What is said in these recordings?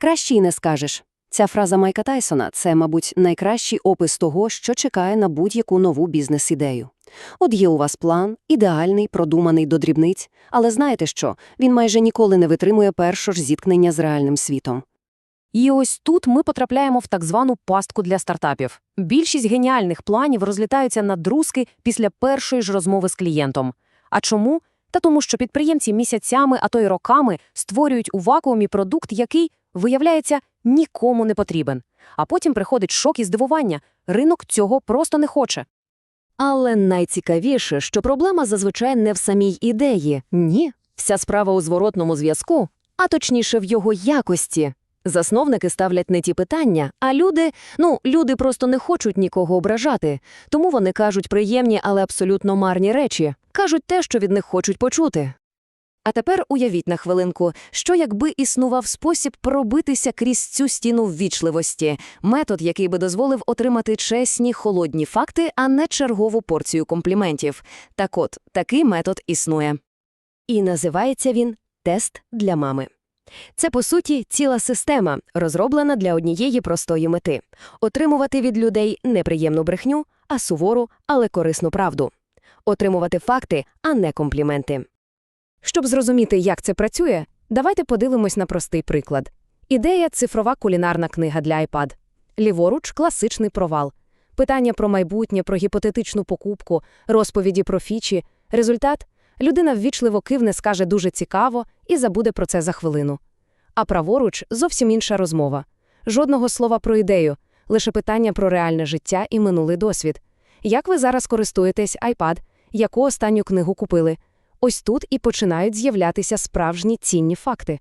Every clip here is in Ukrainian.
Краще й не скажеш. Ця фраза Майка Тайсона це, мабуть, найкращий опис того, що чекає на будь-яку нову бізнес-ідею. От є у вас план, ідеальний, продуманий до дрібниць, але знаєте що, він майже ніколи не витримує першого ж зіткнення з реальним світом. І ось тут ми потрапляємо в так звану пастку для стартапів. Більшість геніальних планів розлітаються на друзки після першої ж розмови з клієнтом. А чому? Та тому, що підприємці місяцями, а то й роками створюють у вакуумі продукт, який, виявляється, нікому не потрібен. А потім приходить шок і здивування. Ринок цього просто не хоче. Але найцікавіше, що проблема зазвичай не в самій ідеї. Ні, вся справа у зворотному зв'язку, а точніше в його якості. Засновники ставлять не ті питання, а люди, ну, люди просто не хочуть нікого ображати, тому вони кажуть приємні, але абсолютно марні речі, кажуть те, що від них хочуть почути. А тепер уявіть на хвилинку, що якби існував спосіб пробитися крізь цю стіну ввічливості, метод, який би дозволив отримати чесні, холодні факти, а не чергову порцію компліментів. Так от, такий метод існує. І називається він тест для мами. Це, по суті, ціла система, розроблена для однієї простої мети отримувати від людей неприємну брехню, а сувору, але корисну правду, отримувати факти, а не компліменти. Щоб зрозуміти, як це працює, давайте подивимось на простий приклад. Ідея цифрова кулінарна книга для iPad. Ліворуч класичний провал. Питання про майбутнє, про гіпотетичну покупку, розповіді про фічі. Результат людина ввічливо кивне, скаже дуже цікаво і забуде про це за хвилину. А праворуч зовсім інша розмова. Жодного слова про ідею, лише питання про реальне життя і минулий досвід. Як ви зараз користуєтесь iPad? Яку останню книгу купили? Ось тут і починають з'являтися справжні цінні факти.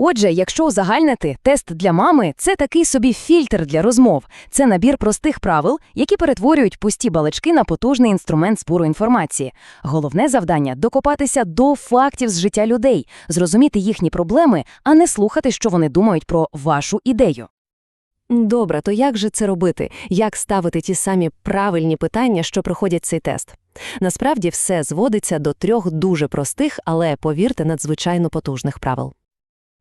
Отже, якщо узагальнити, тест для мами це такий собі фільтр для розмов. Це набір простих правил, які перетворюють пусті балачки на потужний інструмент збору інформації. Головне завдання докопатися до фактів з життя людей, зрозуміти їхні проблеми, а не слухати, що вони думають про вашу ідею. Добре, то як же це робити? Як ставити ті самі правильні питання, що проходять цей тест? Насправді все зводиться до трьох дуже простих, але, повірте, надзвичайно потужних правил.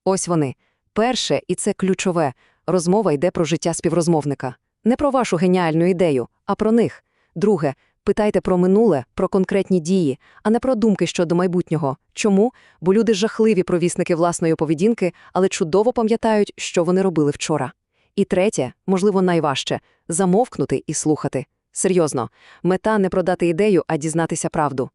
Ось вони. Перше, і це ключове, розмова йде про життя співрозмовника. Не про вашу геніальну ідею, а про них. Друге, питайте про минуле, про конкретні дії, а не про думки щодо майбутнього. Чому? Бо люди жахливі провісники власної поведінки, але чудово пам'ятають, що вони робили вчора. І третє, можливо, найважче замовкнути і слухати. Серйозно, мета не продати ідею, а дізнатися правду.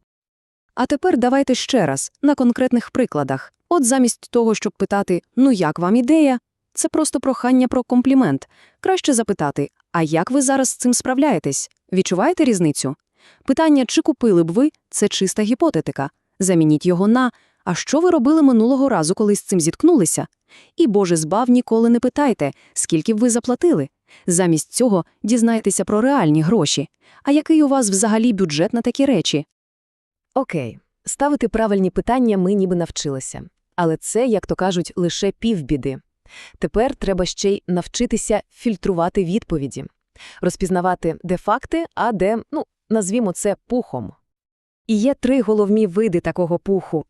А тепер давайте ще раз, на конкретних прикладах. От замість того, щоб питати «ну як вам ідея?», це просто прохання про комплімент. Краще запитати «а як ви зараз з цим справляєтесь? Відчуваєте різницю?» Питання «чи купили б ви?» – це чиста гіпотетика. Замініть його на «а що ви робили минулого разу, коли з цим зіткнулися?» І, Боже збав, ніколи не питайте, скільки б ви заплатили. Замість цього дізнайтеся про реальні гроші. А який у вас взагалі бюджет на такі речі? Окей, ставити правильні питання ми ніби навчилися. Але це, як то кажуть, лише півбіди. Тепер треба ще й навчитися фільтрувати відповіді, розпізнавати де факти, а де, ну, назвімо це пухом. І є три головні види такого пуху.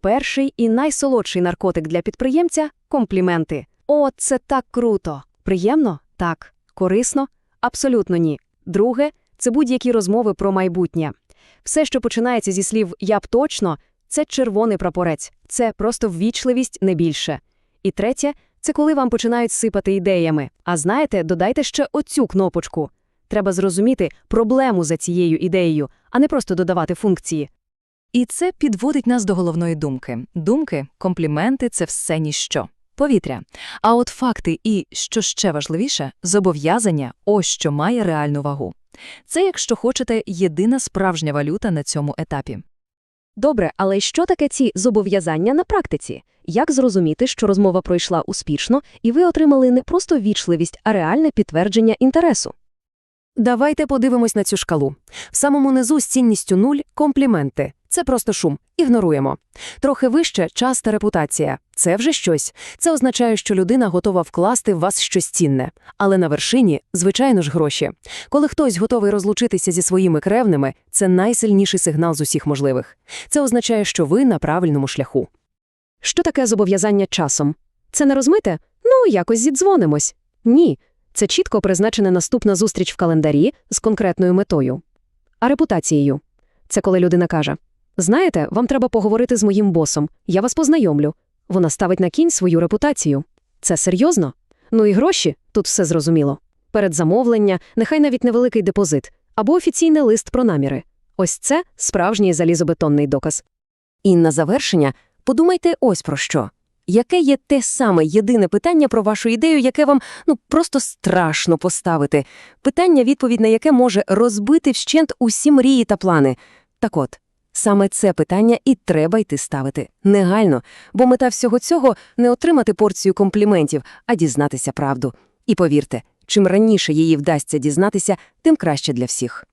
Перший і найсолодший наркотик для підприємця компліменти. О, це так круто! Приємно? Так. Корисно? Абсолютно ні. Друге це будь-які розмови про майбутнє. Все, що починається зі слів я б точно, це червоний прапорець, це просто ввічливість не більше. І третє це коли вам починають сипати ідеями. А знаєте, додайте ще оцю кнопочку. Треба зрозуміти проблему за цією ідеєю, а не просто додавати функції. І це підводить нас до головної думки. Думки, компліменти це все ніщо. Повітря. А от факти і, що ще важливіше, зобов'язання ось що має реальну вагу. Це, якщо хочете, єдина справжня валюта на цьому етапі. Добре, але що таке ці зобов'язання на практиці? Як зрозуміти, що розмова пройшла успішно, і ви отримали не просто вічливість, а реальне підтвердження інтересу? Давайте подивимось на цю шкалу. В самому низу з цінністю нуль – компліменти. Це просто шум. Ігноруємо. Трохи вище – час та репутація. Це вже щось. Це означає, що людина готова вкласти в вас щось цінне. Але на вершині, звичайно ж, гроші. Коли хтось готовий розлучитися зі своїми кревними, це найсильніший сигнал з усіх можливих. Це означає, що ви на правильному шляху. Що таке зобов'язання часом? Це не розмите? Ну, якось зідзвонимось. Ні, це чітко призначена наступна зустріч в календарі з конкретною метою. А репутацією. Це коли людина каже: Знаєте, вам треба поговорити з моїм босом, я вас познайомлю. Вона ставить на кінь свою репутацію. Це серйозно? Ну і гроші, тут все зрозуміло. Передзамовлення, нехай навіть невеликий депозит, або офіційний лист про наміри. Ось це справжній залізобетонний доказ. І на завершення подумайте ось про що. Яке є те саме єдине питання про вашу ідею, яке вам ну просто страшно поставити? Питання, відповідь на яке може розбити вщент усі мрії та плани. Так от, саме це питання і треба йти ставити негайно, бо мета всього цього не отримати порцію компліментів, а дізнатися правду. І повірте, чим раніше її вдасться дізнатися, тим краще для всіх.